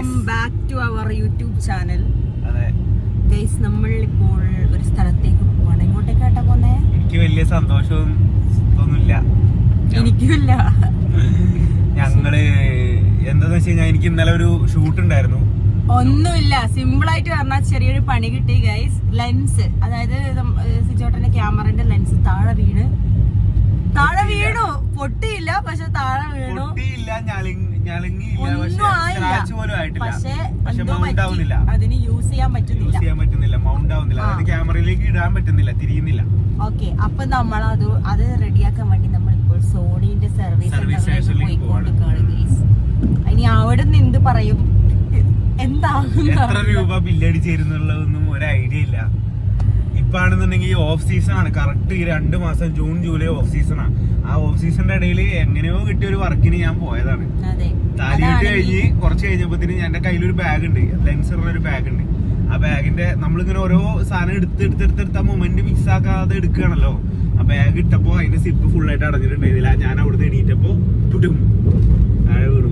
Welcome back to our YouTube channel guys നമ്മൾ ഇപ്പോൾ ഒരു സ്ഥലത്തേക്ക് പോവാണ്. എങ്ങോട്ടേക്കാട്ടാ പോന്നെ? എനിക്ക് വലിയ സന്തോഷവും ഒന്നുമില്ല എനിക്കുമില്ല. ഞങ്ങൾ എന്താന്ന് വെച്ച് കഴിഞ്ഞാൽ എനിക്ക് ഇന്നലെ ഒരു ഷൂട്ട് ഉണ്ടായിരുന്നു. ഒന്നുമില്ല. സിമ്പിൾ ആയിട്ട് പറഞ്ഞാൽ ചെറിയൊരു പണി കിട്ടി ഗൈസ് ലെൻസ് അതായത് സിജോട്ടന്റെ ക്യാമറന്റെ ലെൻസ് താഴെ വീണ്. താഴെ വീണു. പൊട്ടിയില്ല പക്ഷെ താഴെ വീണു. പൊട്ടിയില്ല അതിന് യൂസ് ചെയ്യാൻ യൂസ് പറ്റുന്നില്ല ചെയ്യാൻ പറ്റുന്നില്ല മൗണ്ട് ആവുന്നില്ല. അതായത് ക്യാമറയിലേക്ക് ഇടാൻ പറ്റുന്നില്ല തിരിയുന്നില്ല. ഓക്കെ അപ്പൊ നമ്മൾ അത് അത് റെഡിയാക്കാൻ വേണ്ടി നമ്മൾ ഇപ്പോൾ സോണിന്റെ സർവീസ് ഇനി അവിടെ നിന്ന് എന്ത് പറയും? എത്ര രൂപ ബില്ലടിച്ചേരുന്നുള്ളതൊന്നും ഒരു ഐഡിയ ഇല്ല. ഇപ്പാണെന്നുണ്ടെങ്കിൽ ഓഫ് സീസൺ ആണ്. കറക്റ്റ് ഈ രണ്ട് മാസം ജൂൺ ജൂലൈ ഓഫ് സീസൺ ആണ്. ആ ഓഫ് സീസണിന്റെ ഇടയിൽ എങ്ങനെയോ കിട്ടിയ ഒരു വർക്കിന് ഞാൻ പോയതാണ്. കഴിഞ്ഞ് കുറച്ച് കഴിഞ്ഞപ്പോഴത്തേന് എന്റെ കയ്യിലൊരു ബാഗ് ഉണ്ട്. ലെൻസറുള്ള ഒരു ബാഗ് ഉണ്ട്. ആ ബാഗിന്റെ നമ്മളിങ്ങനെ ഓരോ സാധനം എടുത്ത് എടുത്ത് എടുത്ത് ആ മൊമെന്റ് മിക്സ് ആക്കാതെ എടുക്കുകയാണല്ലോ. ആ ബാഗ് ഇട്ടപ്പോ അതിന്റെ സിപ്പ് ഫുൾ ആയിട്ട് അടഞ്ഞിട്ടുണ്ടായിരുന്നില്ല ഞാൻ അവിടുന്ന് എണീറ്റപ്പോ പുട്ടും താഴെ വീണു.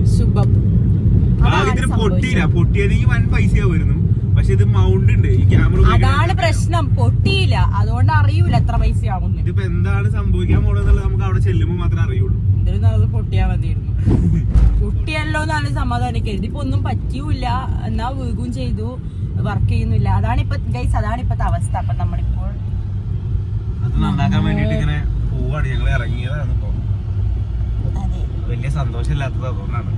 ഭാഗ്യത്തിന് പൊട്ടിയില്ല. പൊട്ടിയതെങ്കിൽ വൻ പൈസ ആവുമായിരുന്നു പക്ഷെ ഇത് മൗണ്ട് ഉണ്ട്. ഈ ക്യാമറ അതാണ് പ്രശ്നം. പൊട്ടിയില്ല. അതുകൊണ്ട് അറിയൂല എത്ര പൈസ ആവുന്നു ഇതിപ്പോ എന്താണ് സംഭവിക്കാൻ പോണെന്നുള്ളത് നമുക്ക് അവിടെ ചെല്ലുമ്പോൾ മാത്രമേ അറിയുള്ളൂ. ഇതിൽ പൊട്ടിയാ മതിയായിരുന്നു. പൊട്ടിയല്ലോ സമാധാനം കരുതി ഇപ്പൊ ഒന്നും പറ്റിയൂല എന്നാ വീകും ചെയ്തു. വർക്ക് ചെയ്യുന്നില്ല അതാണ് ഇപ്പൊ ഗൈസ് അതാണ് ഇപ്പത്തെ അവസ്ഥ. അപ്പൊ നമ്മളിപ്പോൾ അത് നന്നാക്കാൻ വേണ്ടിട്ട് ഇങ്ങനെ പോവാണ്. ഞങ്ങൾ ഇറങ്ങിയതാണ് ഇപ്പൊ. അതെ. വലിയ സന്തോഷമില്ലാത്തത് അതുകൊണ്ടാണ്.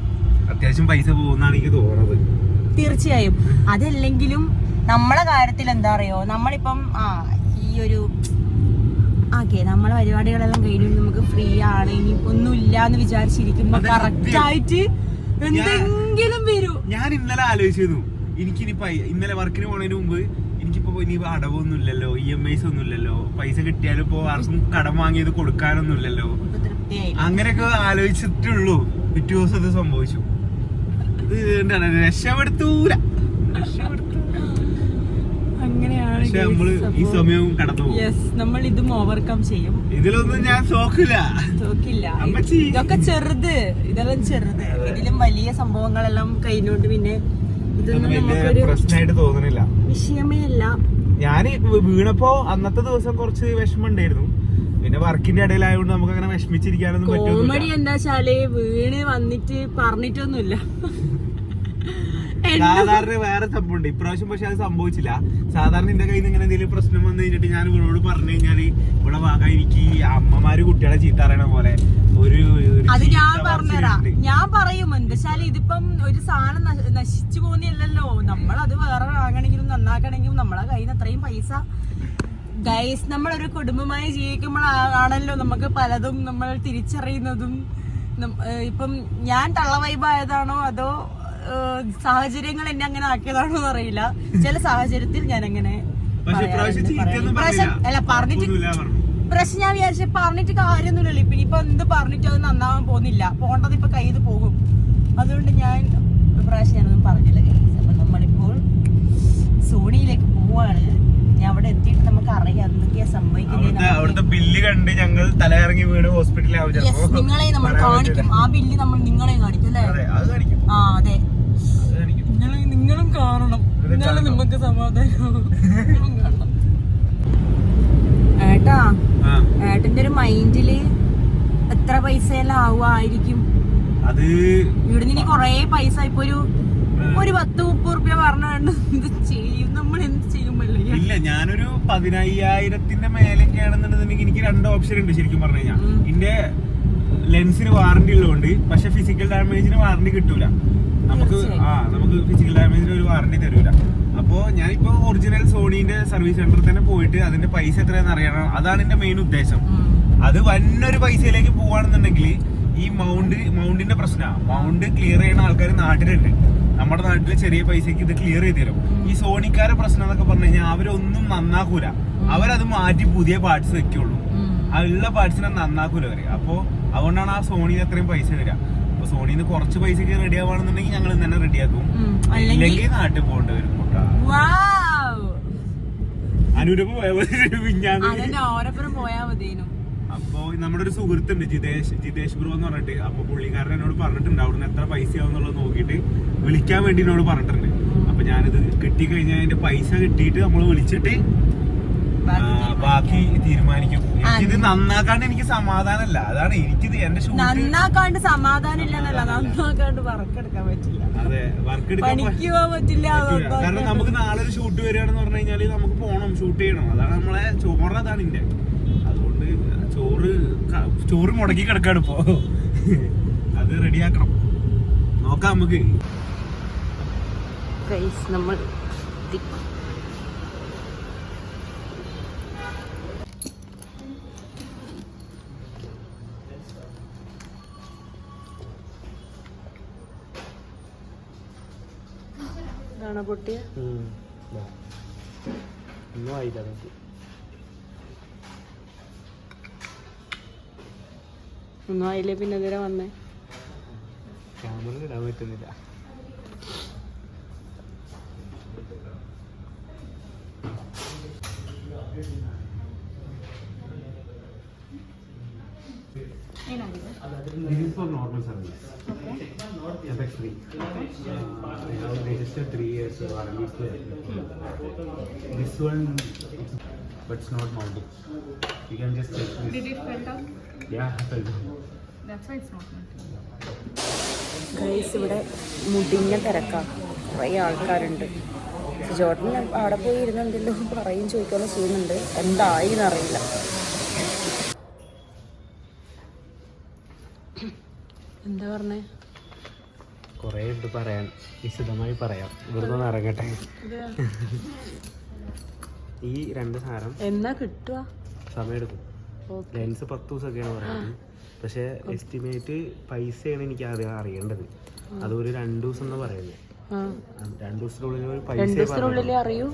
അത്യാവശ്യം പൈസ പോകുന്നാണ് എനിക്ക് തോന്നുന്നത് തീർച്ചയായും. അതല്ലെങ്കിലും നമ്മളെ കാര്യത്തിൽ എന്താ അറിയോ? നമ്മളിപ്പം ആ ഈ ഒരു ഓക്കെ നമ്മളെ പരിപാടികളെല്ലാം കഴിഞ്ഞു നമുക്ക് ഫ്രീ ആണ്. ഇനി ഒന്നും ഇല്ല എന്ന് വിചാരിച്ചിരിക്കുമ്പോ കറക്റ്റ്. ആയിട്ട് എന്തെങ്കിലും വരൂ. ഞാൻ ഇന്നലെ ആലോചിച്ചിരുന്നു. എനിക്കിനിപ്പോ ഇന്നലെ വർക്കിന് പോണതിന് മുമ്പ് എനിക്കിപ്പോ ഇനി അടവൊന്നും ഇല്ലല്ലോ ഇ എം ഐസ് ഒന്നും ഇല്ലല്ലോ പൈസ കിട്ടിയാലും ഇപ്പൊ ആർക്കും കടം വാങ്ങിയത് കൊടുക്കാനൊന്നും ഇല്ലല്ലോ അങ്ങനെയൊക്കെ ആലോചിച്ചിട്ടുള്ളൂ. പിറ്റേ ദിവസം ഇത് സംഭവിച്ചു. ഇത് രക്ഷപ്പെടുത്തൂല. രക്ഷപ്പെടുത്തൂല അങ്ങനെയാണ് പക്ഷെ നമ്മൾ ഈ സമയവും കടന്നു യെസ് നമ്മൾ ഇതും ഓവർകം ചെയ്യും. ഇതിലൊന്നും ഞാൻ ഷോക്കില്ല ഷോക്കില്ല ഇതൊക്കെ ചെറുത്. ഇതെല്ലാം ചെറുത്. ഇതിലും വലിയ സംഭവങ്ങളെല്ലാം കഴിഞ്ഞോണ്ട് പിന്നെ ഇതൊന്നും നമുക്കൊരു പ്രശ്നമായിട്ട് തോന്നുന്നില്ല വിഷയമേ അല്ല ഞാൻ വീണപ്പോ അന്നത്തെ ദിവസം കുറച്ച് വിഷമം ഉണ്ടായിരുന്നു പിന്നെ വർക്കിന്റെ ഇടയിലായതുകൊണ്ട് നമുക്ക് അങ്ങനെ വിഷമിച്ചിരിക്കാനൊന്നും കോമഡി പറ്റുന്നില്ല എന്താ വെച്ചാൽ വീണ് വന്നിട്ട് പറഞ്ഞിട്ടൊന്നുമില്ല. സാധാരണ വേറെ സംഭവമുണ്ട്. ഇപ്രാവശ്യം പക്ഷെ അത് സംഭവിച്ചില്ല. സാധാരണ എന്റെ കയ്യിൽ നിന്ന് ഇങ്ങനെ എന്തെങ്കിലും പ്രശ്നം വന്നു കഴിഞ്ഞിട്ട് ഞാൻ ഇവളോട് പറഞ്ഞു കഴിഞ്ഞാൽ ഇവിടെ വാങ്ങാൻ എനിക്ക് അമ്മമാര് കുട്ടികളെ ചീത്ത അറിയണ പോലെ ഒരു അത് ഞാൻ പറഞ്ഞുതരാം. ഞാൻ പറയും എന്താ ഇതിപ്പം ഒരു സാധനം നശ- നശിച്ചു പോകുന്നില്ലല്ലോ നമ്മൾ അത് വേറെ വാങ്ങണമെങ്കിലും നന്നാക്കണമെങ്കിലും നമ്മളെ കയ്യിൽ നിന്ന് അത്രയും പൈസ. ഗൈസ് നമ്മളൊരു കുടുംബമായി ജീവിക്കുമ്പോഴാണല്ലോ നമുക്ക് പലതും നമ്മൾ തിരിച്ചറിയുന്നതും. ഇപ്പം ഞാൻ തള്ള വൈബായതാണോ അതോ സാഹചര്യങ്ങൾ എന്നെ അങ്ങനെ ആക്കിയതാണോ എന്ന് അറിയില്ല. ചില സാഹചര്യത്തിൽ ഞാൻ അങ്ങനെ അല്ല പറഞ്ഞിട്ട് പ്രശ്നം ഞാൻ വിചാരിച്ചു പറഞ്ഞിട്ട് കാര്യമൊന്നുമില്ലല്ലോ. ഇപ്പൊ ഇപ്പൊ എന്ത് പറഞ്ഞിട്ട് അത് നന്നാവാൻ പോകുന്നില്ല. പോണ്ടത് ഇപ്പൊ കയ്യിൽ പോകും. അതുകൊണ്ട് ഞാൻ പ്രാവശ്യം ഞാനൊന്നും പറഞ്ഞില്ല. അപ്പൊ നമ്മളിപ്പോൾ സോണിയിലേക്ക് പോവാണ്. ഞാൻ അവിടെ എത്തിയിട്ട് നമുക്ക് അറിയാം എന്തൊക്കെയാ അവിടുത്തെ അവിടുത്തെ സംഭവിക്കുന്നത് ബില്ല് കണ്ട് ഞങ്ങൾ തലയിറങ്ങി വീണ് ഹോസ്പിറ്റലിൽ നിങ്ങളെ നമ്മൾ കാണിക്കും. ആ ബില്ല് നമ്മൾ നിങ്ങളെ കാണിക്കും അല്ലേ? അതെ അത് കാണിക്കും. ആ അതെ. നിങ്ങൾ നിങ്ങളും കാണണം. എന്നാലും. നമുക്ക് സമാധാനം കാണണം ഏട്ടാ ആ. ഏട്ടന്റെ ഒരു മൈൻഡിൽ എത്ര പൈസയെല്ലാം ആവുമായിരിക്കും? അത് ഇവിടുന്ന് ഇനി കൊറേ പൈസ ഇപ്പൊ ഒരു ഒരു പത്ത് മുപ്പത് റുപ്യ പറഞ്ഞു ഇത് ചെയ്യും? നമ്മൾ എന്ത് ചെയ്യുമല്ലേ ഇല്ല ഞാനൊരു പതിനയ്യായിരത്തിന്റെ മേലൊക്കെ ആണെന്നുണ്ടെന്നുണ്ടെങ്കിൽ എനിക്ക് രണ്ട് ഓപ്ഷൻ ഉണ്ട് ശരിക്കും പറഞ്ഞു കഴിഞ്ഞാൽ. എന്റെ ലെൻസിന് വാറണ്ടി ഉള്ളതുകൊണ്ട് പക്ഷെ ഫിസിക്കൽ ഡാമേജിന് വാറണ്ടി കിട്ടൂല. നമുക്ക് ആ നമുക്ക് ഫിസിക്കൽ ഡാമേജിന് ഒരു വാറണ്ടി തരൂല. അപ്പോ ഞാനിപ്പോ ഒറിജിനൽ സോണീന്റെ സർവീസ് സെന്ററിൽ തന്നെ പോയിട്ട് അതിന്റെ പൈസ എത്രയാണെന്ന് അറിയണം. അതാണ് എന്റെ മെയിൻ ഉദ്ദേശം. അത് വന്നൊരു പൈസയിലേക്ക് പോവാണെന്നുണ്ടെങ്കിൽ ഈ മൗണ്ട് മൗണ്ടിന്റെ പ്രശ്നമാണ് മൗണ്ട് ക്ലിയർ ചെയ്യുന്ന ആൾക്കാർ നാട്ടിലുണ്ട്. നമ്മുടെ നാട്ടിലെ ചെറിയ പൈസക്ക് ഇത് ക്ലിയർ ചെയ്ത് തരും ഈ സോണിക്കാരെ പ്രശ്നം എന്നൊക്കെ പറഞ്ഞു കഴിഞ്ഞാൽ അവരൊന്നും നന്നാക്കൂല. അവരത് മാറ്റി പുതിയ പാർട്സ് വെക്കുള്ളൂ. ആ ഉള്ള പാർട്സിനെ നന്നാക്കൂല അവർ. അപ്പോ അതുകൊണ്ടാണ് ആ സോണിയിൽ അത്രയും പൈസ വരിക അപ്പൊ സോണിയിൽ നിന്ന് കുറച്ച് പൈസക്ക് റെഡി ആവാണെന്നുണ്ടെങ്കിൽ ഞങ്ങൾ തന്നെ റെഡിയാക്കും അല്ലെങ്കിൽ നാട്ടിൽ പോകേണ്ടി വരും കൂട്ടാ. അനുരൂപ മതി. ഓരോപ്പുറം പോയാ മതിയേനു. നമ്മുടെ ഒരു സുഹൃത്തുണ്ട് ജിതേഷ് ജിതേഷ് ബ്രോ എന്ന് പറഞ്ഞിട്ട്. അപ്പൊ പുള്ളിക്കാരൻ എന്നോട് പറഞ്ഞിട്ടുണ്ട് അവിടുന്ന് എത്ര പൈസ ആവുന്നുള്ളത് നോക്കിയിട്ട് വിളിക്കാൻ വേണ്ടി എന്നോട് പറഞ്ഞിട്ടുണ്ട്. അപ്പൊ ഞാനിത് കിട്ടി കഴിഞ്ഞാൽ അതിന്റെ പൈസ കിട്ടിയിട്ട് നമ്മൾ വിളിച്ചിട്ട് ബാക്കി തീരുമാനിക്കും. ഇത് നന്നാക്കാണ്ട് എനിക്ക് സമാധാനമല്ല അതാണ് എനിക്കിത് എന്റെ ഷൂട്ട് നന്നാക്കാണ്ട് സമാധാനം ഇല്ലെന്നല്ല നന്നാക്കാണ്ട് വർക്കെടുക്കാൻ പറ്റില്ല. അതെ വർക്ക് എടുക്കാൻ പറ്റില്ല പറ്റൂല. കാരണം നമുക്ക് നാളെ ഒരു ഷൂട്ട് വരികയാണെന്ന് പറഞ്ഞു കഴിഞ്ഞാൽ നമുക്ക് പോണം ഷൂട്ട് ചെയ്യണം. അതാണ് നമ്മളെ ചോറ് അതാണ് ഇന്റെ ചോറ് മുടക്കി കിടക്കാണ് ഇപ്പോ. അത് റെഡിയാക്കണം. നോക്കാം നമുക്ക്. നമ്മൾ പൊട്ടിയ? ഒന്നും ആയില്ല ഒന്നും ആയില്ലേ പിന്നെ ഇതിനെ വന്നേ ക്യാമറ ഇടാൻ പറ്റുന്നില്ല This is for normal service. FX3. Uh, I have registered three years of warranty clear. This one, it's, but it's not mounting. You can just check this. Did it fell down? Yeah, it fell down. That's why it's not mounting. Guys ഇവിടെ മുടിഞ്ഞ തിരക്കാ കുറേ ആൾക്കാരുണ്ട് Jotun അവിടെ പോയി ഇരുന്ന് എന്തെങ്കിലും പറയും ചോദിക്കുകയൊക്കെ ചെയ്യുന്നുണ്ട് എന്തായി എന്നറിയില്ല എന്താ പറഞ്ഞേ കുറേ ഉണ്ട് പറയാൻ വിശദമായി പറയാം ഇവിടുന്ന് ഇറങ്ങട്ടെ ഈ രണ്ട് സാധനം എന്നാ കിട്ടുക സമയമെടുക്കും ഓക്കെ. ലെൻസ് പത്ത് ദിവസമൊക്കെയാണ് പറയുന്നത്. പക്ഷേ എസ്റ്റിമേറ്റ് പൈസയാണ് എനിക്ക് ആദ്യം അറിയേണ്ടത്. അതൊരു രണ്ടു ദിവസം എന്ന് പറയുന്നത് രണ്ടു ദിവസത്തിനുള്ളിൽ പൈസ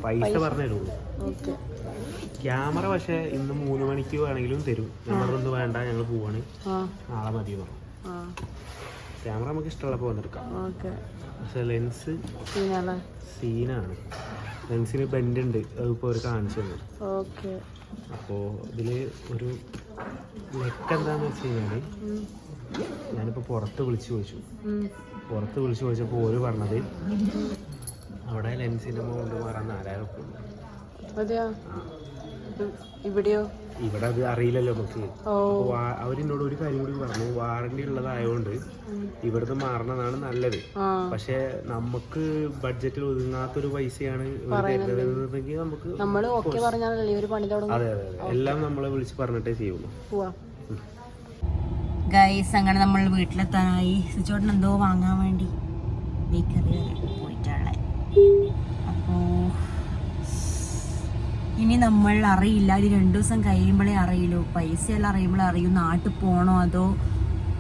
പൈസ. പറഞ്ഞുതരുള്ളൂ. ക്യാമറ പക്ഷെ ഇന്ന് മൂന്ന് മണിക്ക് വേണമെങ്കിലും തരും. ഞങ്ങളൊന്നും വേണ്ട ഞങ്ങൾ പോവാണ്. നാളെ മതി പറഞ്ഞു. ക്യാമറ നമുക്ക് ഇഷ്ടമുള്ളപ്പോൾ വന്നെടുക്കാം. പക്ഷെ ലെൻസ് സീനാണ്. ലെൻസിന് ബെൻഡ് ഉണ്ട് അതിപ്പോൾ അവർ കാണിച്ചു തന്നു ഓക്കെ. അപ്പോൾ ഇതിൽ ഒരു ലെക്ക് എന്താന്ന് വെച്ച് കഴിഞ്ഞാൽ ഞാനിപ്പോൾ പുറത്ത് വിളിച്ചു ചോദിച്ചു. പുറത്ത് വിളിച്ചു ചോദിച്ചപ്പോൾ ഓര് പറഞ്ഞത് അവിടെ ലെൻസിന്റെ മുകളിൽ മാറാൻ നാലായിരം ഇവിടെയോ? ഇവിടെ അത് അറിയില്ലല്ലോ നമുക്ക്. അവരെന്നോട് ഒരു കാര്യം കൂടി പറഞ്ഞു. വാറണ്ടി ഉള്ളതായതുകൊണ്ട് ഇവിടുന്ന് മാറണതാണ് നല്ലത്. പക്ഷെ നമുക്ക് ബഡ്ജറ്റിൽ ഒതുങ്ങാത്തൊരു പൈസയാണ് തരുന്നതെങ്കിൽ നമുക്ക് അതെ അതെ എല്ലാം നമ്മളെ വിളിച്ച് പറഞ്ഞിട്ടേ ചെയ്യുള്ളൂ. പോവാ. ഗൈസ് അങ്ങനെ നമ്മൾ വീട്ടിലെത്താനായി. സുചോട്ടൻ എന്തോ വാങ്ങാൻ വേണ്ടി ബേക്കറി പോയിട്ടുള്ള അപ്പോൾ ഇനി നമ്മൾ അറിയില്ല. ഇത് രണ്ടു ദിവസം കഴിയുമ്പോഴേ അറിയുള്ളൂ. എല്ലാം അറിയുമ്പോഴേ അറിയൂ. നാട്ടിൽ പോകണോ അതോ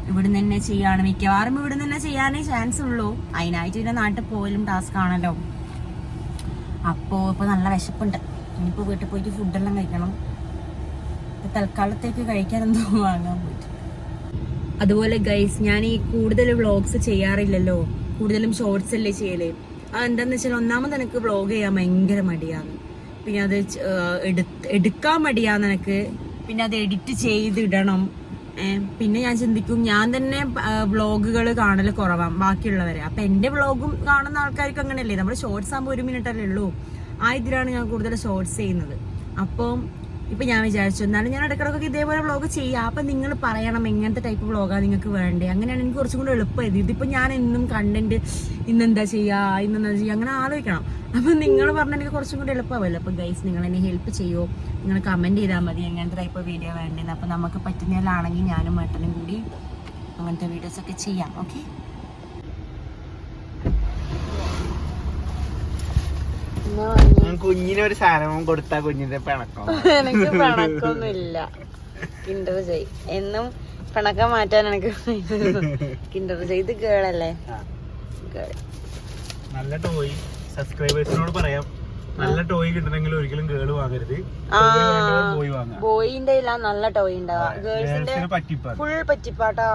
ഇവിടുന്ന് തന്നെ ചെയ്യാണ്? മിക്കവാറും ഇവിടുന്ന് തന്നെ ചെയ്യാനേ ചാൻസ് ഉള്ളൂ. അതിനായിട്ട് പിന്നെ നാട്ടിൽ പോയാലും ടാസ്ക് ആണല്ലോ. അപ്പോൾ ഇപ്പോൾ നല്ല വിശപ്പുണ്ട്. ഇനിയിപ്പോൾ വീട്ടിൽ പോയിട്ട് ഫുഡെല്ലാം കഴിക്കണം. ഇപ്പൊ തൽക്കാലത്തേക്ക് കഴിക്കാൻ എന്തോ വാങ്ങാൻ പറ്റും അതുപോലെ ഗൈസ് ഞാൻ ഈ കൂടുതൽ വ്ളോഗ്സ് ചെയ്യാറില്ലല്ലോ. കൂടുതലും ഷോർട്സ് അല്ലേ ചെയ്യലേ. അത് എന്താന്ന് വെച്ചാൽ ഒന്നാമത് എനിക്ക് വ്ളോഗ് ചെയ്യാൻ ഭയങ്കര മടിയാണ്. പിന്നെ അത് എടുക്കാൻ മടിയാന്ന് എനിക്ക്. പിന്നെ അത് എഡിറ്റ് ചെയ്തിടണം. പിന്നെ ഞാൻ ചിന്തിക്കും ഞാൻ തന്നെ വ്ളോഗുകൾ കാണൽ കുറവാണ് ബാക്കിയുള്ളവരെ. അപ്പൊ എന്റെ വ്ളോഗും കാണുന്ന ആൾക്കാർക്ക് അങ്ങനെയല്ലേ? നമ്മൾ ഷോർട്സ് ആകുമ്പോൾ ഒരു മിനിറ്റ് അല്ലേ ഉള്ളൂ. ആ ഇതിലാണ് ഞാൻ കൂടുതൽ ഷോർട്സ് ചെയ്യുന്നത്. അപ്പം ഇപ്പൊ ഞാൻ വിചാരിച്ചു എന്നാലും ഞാൻ ഇടയ്ക്കിടയ്ക്കൊക്കെ ഇതേപോലെ വ്ളോഗ് ചെയ്യാം. അപ്പൊ നിങ്ങൾ പറയണം എങ്ങനത്തെ ടൈപ്പ് വ്ളോഗാണ് നിങ്ങൾക്ക് വേണ്ടേ. അങ്ങനെയാണ് എനിക്ക് കുറച്ചും കൂടെ എളുപ്പമായത്. ഇതിപ്പോ ഞാൻ എന്നും കണ്ടന്റ് ഇന്നെന്താ ചെയ്യാ ഇന്നെന്താ ചെയ്യാ അങ്ങനെ ആലോചിക്കണം. അപ്പൊ നിങ്ങൾ പറഞ്ഞ എനിക്ക് കുറച്ചും കൂടെ എളുപ്പമാവല്ലോ. അപ്പൊ ഗൈസ് നിങ്ങൾ എന്നെ ഹെൽപ്പ് ചെയ്യുമോ നിങ്ങൾ കമന്റ് ചെയ്താൽ മതി എങ്ങനത്തെ ടൈപ്പ് വീഡിയോ വേണ്ടതെന്ന് അപ്പൊ നമുക്ക് പറ്റുന്നതിലാണെങ്കിൽ ഞാനും മട്ടനും കൂടി അങ്ങനത്തെ വീഡിയോസ് ഒക്കെ ചെയ്യാം ഓക്കെ കുഞ്ഞിന് ഒരു സാധനം കൊടുത്താ കുഞ്ഞിന്റെ പിണക്കം. എനിക്ക് പിണക്കൊന്നുമില്ല. കിണ്ടർ ജയ് എന്നും പിണക്കം മാറ്റാൻ എനിക്ക് കിണ്ടർ ചെയ്ത് കേളല്ലേ ഗേൾ നല്ല ടോയ് സബ്സ്ക്രൈബേഴ്സിനോട് പറയാം. നല്ല ടോയ് കിട്ടണമെങ്കിൽ ഒരിക്കലും ഗേൾ വാങ്ങരുത്. ബോയിന്റെ ഇല്ല നല്ല ടോയ് ഉണ്ടാവാ ഗേൾസിന്റെ ഗേൾസിന് ഫുൾ പറ്റിപ്പാട്ടാ.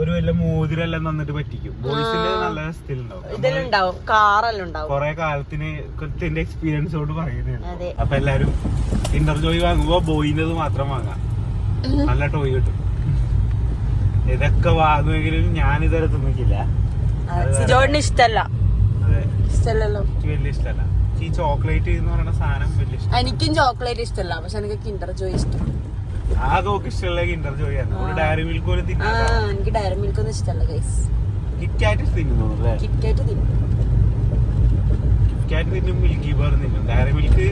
ഒരു വല്ല മോതിരെല്ലാം തന്നിട്ട് പറ്റിക്കും. ബോയ്സിന്റെ നല്ല കാറെല്ലാം ഉണ്ടാവും. കൊറേ കാലത്തിന് എന്റെ എക്സ്പീരിയൻസ് കൊണ്ട് പറയുന്നതാണ്. അപ്പൊ എല്ലാരും ഇന്റർ ജോയി വാങ്ങുമ്പോ ബോയിന്റേത് മാത്രം വാങ്ങാം. നല്ല ടോയ് കിട്ടും. ഇതൊക്കെ വാങ്ങുമെങ്കിലും ഞാൻ ഇതുവരെ തിന്നിക്കില്ല ഇഷ്ടല്ല. വലിയ ഇഷ്ടമല്ല ഈ ചോക്ലേറ്റ് എന്ന് പറയുന്ന സാധനം വലിയ ഇഷ്ടം. എനിക്കും ചോക്ലേറ്റ് ഇഷ്ടല്ല പക്ഷെ എനിക്ക് കിൻഡർ ജോയ് ഇഷ്ടം. ആകെ ഒക്കെ ഇഷ്ടമുള്ള കിൻഡർ ജോയ് ആണ് ഒരു ഡയറി മിൽക്ക് പോലും ആ എനിക്ക് ഡയറി മിൽക്ക് ഒന്നും ഇഷ്ടമല്ല ഗൈസ് കിറ്റ്കാറ്റ് തിന്നുന്നു അല്ലേ? കിറ്റ്കാറ്റ് തിന്നും. കിറ്റ്കാറ്റ് തിന്നും മിൽക്കി ബാർ തിന്നും. ഡയറി മിൽക്ക്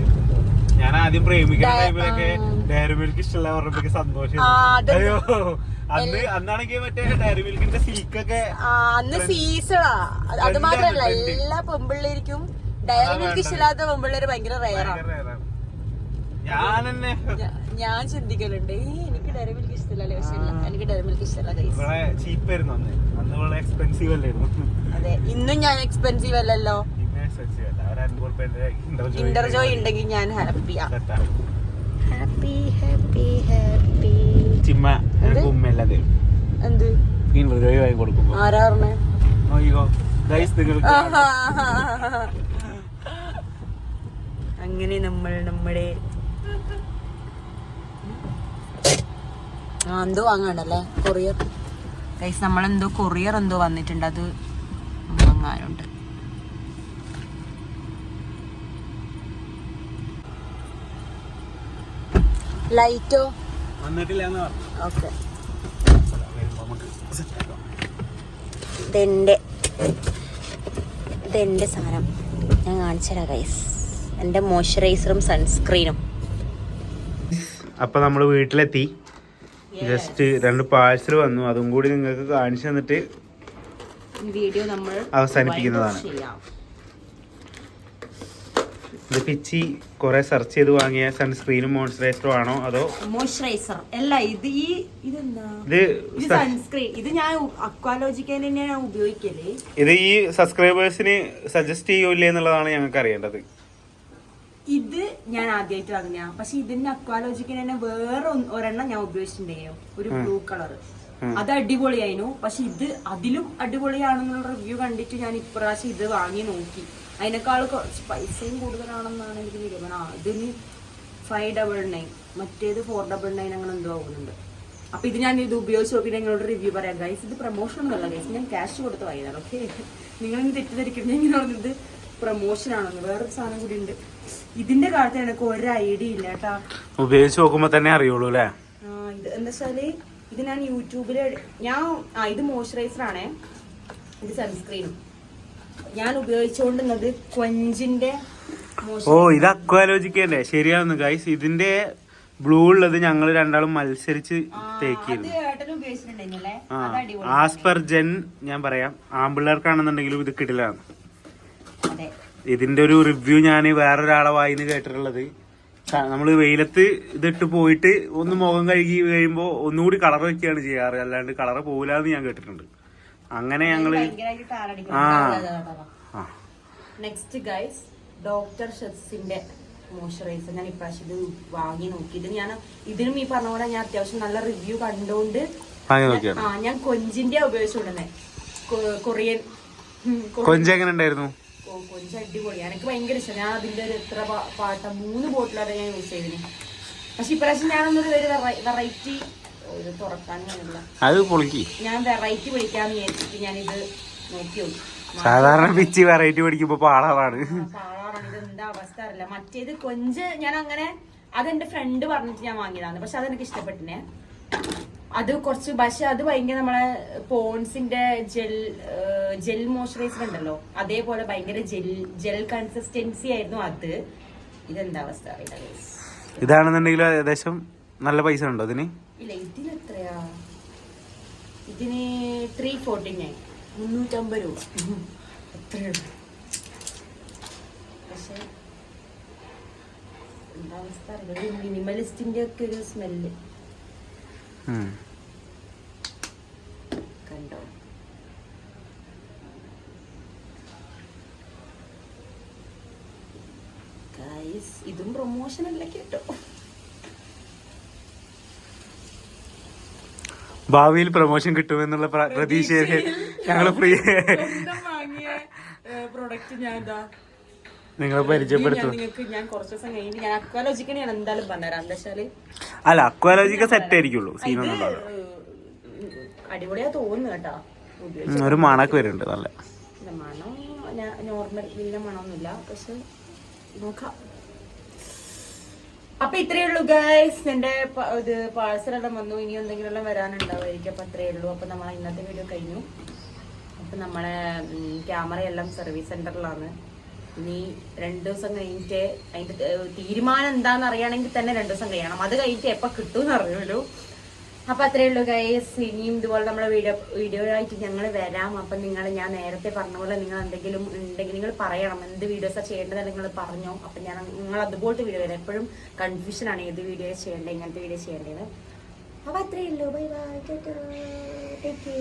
ഞാൻ ആദ്യം പ്രേമിക്കുന്ന ടൈമിലൊക്കെ ഡയറി മിൽക്ക് പറഞ്ഞപ്പോ സന്തോഷം. അയ്യോ അന്ന് അന്നാണെങ്കിൽ മറ്റേ ഡയറി മിൽക്കിന്റെ സിൽക്ക് ഒക്കെ അന്ന് സീസണാ അത് മാത്രല്ല എല്ലാ പെമ്പിള്ളേർക്കും ഡയറി മിൽക്ക്. ഇഷ്ടമില്ലാത്ത പെമ്പിള്ളേര് ഭയങ്കര റയറാണ്. ഞാൻ തന്നെ ഞാൻ ചിന്തിക്കലുണ്ട്. എനിക്ക് ഡയറി മിൽക്ക് ഇഷ്ടമല്ലേ പക്ഷെ എനിക്ക് ഡയറി മിൽക്ക് ഇഷ്ടമല്ല ചീപ്പ് ആയിരുന്നു അന്ന്. അന്ന് വളരെ എക്സ്പെൻസീവ് അല്ലായിരുന്നു. അതെ ഇന്നും ഞാൻ എക്സ്പെൻസീവ് അല്ലല്ലോ. ഇന്റർജോയ് ഉണ്ടെങ്കിൽ ഞാൻ ഹാപ്പിയാ ഹാപ്പി ഹാപ്പി ഹാപ്പി ചിമ്മ എനിക്ക് ഉമ്മയെല്ലാം തരും എന്ത്? വാങ്ങി കൊടുക്കും ആരാ പറഞ്ഞേ? നോക്കിക്കോ. ഗൈസ് നിങ്ങൾക്ക് അങ്ങനെ നമ്മൾ നമ്മുടെ ആ എന്തോ വാങ്ങാണ്ടല്ലേ കൊറിയർ. ഗൈസ് നമ്മളെന്തോ കൊറിയർ എന്തോ വന്നിട്ടുണ്ട്. അത് വാങ്ങാനുണ്ട്. ലൈറ്റോ ഇതെന്റെ ഓക്കെ ഇതെന്റെ ഇതെന്റെ സാധനം. ഞാൻ കാണിച്ചുതരാം ഗൈസ് എന്റെ മോയ്സ്ചറൈസറും സൺസ്ക്രീനും അപ്പൊ നമ്മൾ വീട്ടിലെത്തി. ജസ്റ്റ് രണ്ട് പാഴ്സൽ വന്നു. അതും കൂടി നിങ്ങൾക്ക് കാണിച്ചു തന്നിട്ട് വീഡിയോ നമ്മൾ അവസാനിപ്പിക്കുന്നതാണ്. ഇത് പിച്ചി കുറെ സെർച്ച് ചെയ്ത് വാങ്ങിയ സൺസ്ക്രീനും മോയ്സ്ചറൈസറും ആണോ അതോ? മോയ്സ്ചറൈസർ. അല്ല ഇത് ഈ ഇത് സൺസ്ക്രീൻ. ഇത് ഞാൻ അക്വാലോജിക്കാൻ തന്നെയാണ് ഉപയോഗിക്കൽ. ഇത് ഈ സബ്സ്ക്രൈബേഴ്സിന് സജസ്റ്റ് ചെയ്യൂലേ എന്നുള്ളതാണ് ഞങ്ങൾക്ക് അറിയേണ്ടത് ഇത് ഞാൻ ആദ്യമായിട്ട് വാങ്ങിയ പക്ഷെ ഇതിന്റെ അക്വാലോജിക്കിന് തന്നെ വേറെ ഒരെണ്ണം ഞാൻ ഉപയോഗിച്ചിട്ടുണ്ടായിരുന്നു. ഒരു ബ്ലൂ കളർ. അത് അടിപൊളിയായിരുന്നു. പക്ഷെ ഇത് അതിലും അടിപൊളിയാണെന്നുള്ള റിവ്യൂ കണ്ടിട്ട് ഞാൻ ഇപ്രാവശ്യം ഇത് വാങ്ങി നോക്കി. അതിനേക്കാൾ കുറച്ച് പൈസയും കൂടുതലാണെന്നാണ് എനിക്ക് അതിന് ഇതിന് ഫൈവ് ഡബിൾ നയൻ മറ്റേത് ഫോർ ഡബിൾ നയൻ അങ്ങനെ എന്തോ ആവുന്നുണ്ട്. അപ്പൊ ഇത് ഞാൻ ഇത് ഉപയോഗിച്ച് നോക്കിയിട്ട് നിങ്ങളോട് റിവ്യൂ പറയാം. ഗൈസ് ഇത് പ്രൊമോഷൻ ഒന്നുമല്ല ഗൈസ് ഞാൻ ക്യാഷ് കൊടുത്ത് വാങ്ങിയതാണ്. ഓക്കെ നിങ്ങൾ ഇനി തെറ്റിദ്ധരിക്കുന്നത് ഞാൻ പറഞ്ഞത് പ്രൊമോഷൻ ആണെന്ന്. വേറൊരു സാധനം കൂടി ഉണ്ട്. ഇതിന്റെ കാലത്ത് എനിക്ക് ഒരു ഐഡിയ ഇല്ല കേട്ടാ. ഉപയോഗിച്ച് നോക്കുമ്പോ തന്നെ അറിയുള്ളൂ അല്ലേ? ഇത് എന്താ വെച്ചാൽ ഇത് ഞാൻ യൂട്യൂബിൽ ഞാൻ ആ ഇത് മോയ്സ്ചറൈസർ ആണേ ഇത് സൺസ്ക്രീനും. ഞാൻ ഉപയോഗിച്ചുകൊണ്ടിരുന്നത് കൊഞ്ചിന്റെ ഓ ഇത് അക്വാലോജിക്കല്ലേ ശരിയാന്ന് ഗൈസ് ഇതിന്റെ ബ്ലൂ ഉള്ളത് ഞങ്ങൾ രണ്ടാളും മത്സരിച്ച് തേക്കിയിരുന്നു. ആസ്പർജൻ ഞാൻ പറയാം. ആമ്പിള്ളേർക്കാണെന്നുണ്ടെങ്കിലും ഇത് കിടിലാണ്. ഇതിന്റെ ഒരു റിവ്യൂ ഞാൻ വേറൊരാളെ വായിന്ന് കേട്ടിട്ടുള്ളത്. നമ്മൾ വെയിലത്ത് ഇതിട്ട് പോയിട്ട് ഒന്ന് മുഖം കഴുകി കഴിയുമ്പോൾ ഒന്നുകൂടി കളർ വെക്കുകയാണ് ചെയ്യാറ്. അല്ലാണ്ട് കളർ പോകില്ലാന്ന് ഞാൻ കേട്ടിട്ടുണ്ട്. അങ്ങനെ ഞങ്ങൾ ആ. നെക്സ്റ്റ് ഗൈസ് ഡോക്ടർ ഷെസിന്റെ മോയ്സ്ചറൈസർ ഞാൻ ഇപ്രാവശ്യം ഇത് വാങ്ങി നോക്കി ഇത് ഞാൻ ഇതിനും ഈ പറഞ്ഞ പോലെ ഞാൻ അത്യാവശ്യം നല്ല റിവ്യൂ കണ്ടുകൊണ്ട് നോക്കിയാണ് ആ ഞാൻ കൊഞ്ചിന്റെ ഉപയോഗിച്ചുകൊണ്ടിരുന്നേ കൊ- കൊറിയൻ. കൊഞ്ച് എങ്ങനെ ഉണ്ടായിരുന്നു? കൊഞ്ച് അടിപൊളിയാണ് എനിക്ക് ഭയങ്കര ഇഷ്ടം. ഞാൻ അതിന്റെ ഒരു എത്ര പാട്ട മൂന്ന് ബോട്ടിലാണ് ഞാൻ യൂസ് ചെയ്തിന്. പക്ഷെ ഇപ്രാവശ്യം ഞാനൊന്നൊരു ഒരു വെറൈറ്റി ഒരു തുറക്കാൻ അത് പൊളിക്ക്. ഞാൻ വെറൈറ്റി പൊളിക്കാന്ന് വിചാരിച്ചിട്ട് ഞാനിത് നോക്കി നോക്കി. സാധാരണ പിച്ചി വെറൈറ്റി പഠിക്കുമ്പോ പാളാറാണ് പാളാറാണ് ഇത് എന്താ അവസ്ഥ അറിയില്ല. മറ്റേത് കൊഞ്ച് ഞാൻ അങ്ങനെ അതെന്റെ ഫ്രണ്ട് പറഞ്ഞിട്ട് ഞാൻ വാങ്ങിയതാണ്. പക്ഷെ അതെനിക്ക് ഇഷ്ടപ്പെട്ടിനെ അത് കുറച്ച് പക്ഷെ അത് ഭയങ്കര നമ്മളെ പോൺസിന്റെ ജെൽ ജെൽ മോയ്സ്ചറൈസർ ഉണ്ടല്ലോ. അതേപോലെ ഭയങ്കര ജെൽ ജെൽ കൺസിസ്റ്റൻസി ആയിരുന്നു അത്. ഇതെന്താ അവസ്ഥ. ഇതാണെന്നുണ്ടെങ്കിൽ ഏകദേശം നല്ല പൈസ ഉണ്ടോ ഇതിന്? ഇല്ല ഇതിന് എത്രയാ? ഇതിന് ത്രീ ഫോർട്ടി നയൻ മുന്നൂറ്റമ്പത് രൂപ. എത്രയുണ്ട് പക്ഷെ എന്താ അവസ്ഥ മിനിമലിസ്റ്റിന്റെ ഒക്കെ ഒരു സ്മെല്ല്. കണ്ടോ. ഗൈസ് ഇതും പ്രൊമോഷൻ അല്ല കേട്ടോ? ഭാവിയിൽ പ്രൊമോഷൻ കിട്ടുമെന്നുള്ള പ്ര- പ്രതീക്ഷയിൽ ഞങ്ങൾ ഫ്രീ സ്വന്തം വാങ്ങിയ പ്രൊഡക്റ്റ് ഞാൻ എന്താ നിങ്ങളെ പരിചയപ്പെടുത്തു. അല്ല അക്വാലോജിക്ക സെറ്റ് ആയിരിക്കുള്ളൂ സീനൊന്നും അടിപൊളിയാ തോന്നുന്നു കേട്ടാ. ഒരു മണക്ക് വരുന്നുണ്ട് നല്ല. മണം നോർമൽ വലിയ മണമൊന്നുമില്ല. പക്ഷെ നോക്കാം. അപ്പൊ ഇത്രയേ ഉള്ളൂ ഗൈസ് എന്റെ ഇത് പാഴ്സൽ എല്ലാം വന്നു. ഇനി എന്തെങ്കിലും എല്ലാം വരാനുണ്ടാവുമായിരിക്കും അപ്പൊ ഇത്രയേ ഉള്ളൂ. അപ്പൊ നമ്മളെ ഇന്നത്തെ വീഡിയോ കഴിഞ്ഞു. അപ്പൊ നമ്മളെ ക്യാമറ എല്ലാം സർവീസ് സെന്ററിലാണ് ഇനി രണ്ടു ദിവസം കഴിഞ്ഞിട്ട് അതിന്റെ തീരുമാനം എന്താണെന്ന് അറിയണമെങ്കിൽ തന്നെ രണ്ടു ദിവസം കഴിയണം. അത് കഴിഞ്ഞിട്ട് എപ്പോ കിട്ടും അറിയുമല്ലോ അപ്പൊ അത്രേ ഉള്ളൂ ഗൈസ് ഇനിയും ഇതുപോലെ നമ്മളെ വീഡിയോ വീഡിയോ ആയിട്ട് ഞങ്ങൾ വരാം. അപ്പൊ നിങ്ങൾ ഞാൻ നേരത്തെ പറഞ്ഞ പോലെ നിങ്ങൾ എന്തെങ്കിലും ഉണ്ടെങ്കിൽ നിങ്ങൾ പറയണം. എന്ത് വീഡിയോസാ ചെയ്യേണ്ടത് നിങ്ങൾ പറഞ്ഞോ. അപ്പൊ ഞാൻ നിങ്ങൾ അതുപോലത്തെ വീഡിയോ വരാം. എപ്പോഴും കൺഫ്യൂഷൻ ആണ് ഏത് വീഡിയോ ചെയ്യേണ്ടത് ഇങ്ങനത്തെ വീഡിയോ ചെയ്യേണ്ടത്. അപ്പൊ അത്രേ ഉള്ളൂ. Bye bye take